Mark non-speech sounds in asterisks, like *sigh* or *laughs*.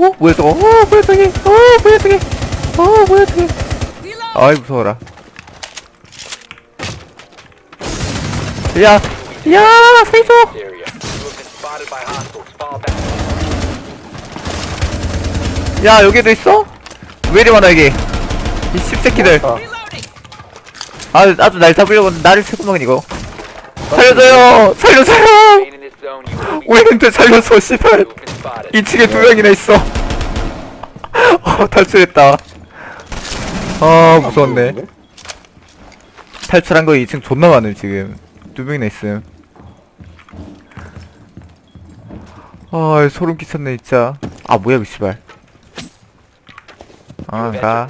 어? 뭐야 저거? 어? 뭐야 저게? 어? 뭐야 저게? 어? 뭐야 저게? 아이 무서워라 야! 야! back. 야 여기도 있어? 왜 이리 많아 여기 이 씹새끼들 아, 아, 아주 날 잡으려고 나를 세구멍은 이거 살려줘요! 살려줘요! 우리한테 살려줘 씨발. You have been spotted. 2층에 두 명이나 있어. *laughs* 어 탈출했다. 아 무서웠네? 탈출한 거 2층 존나 많음 지금. 두 명이나 있음. 아 소름 끼쳤네 진짜. 아 뭐야 그 씨발. have 아가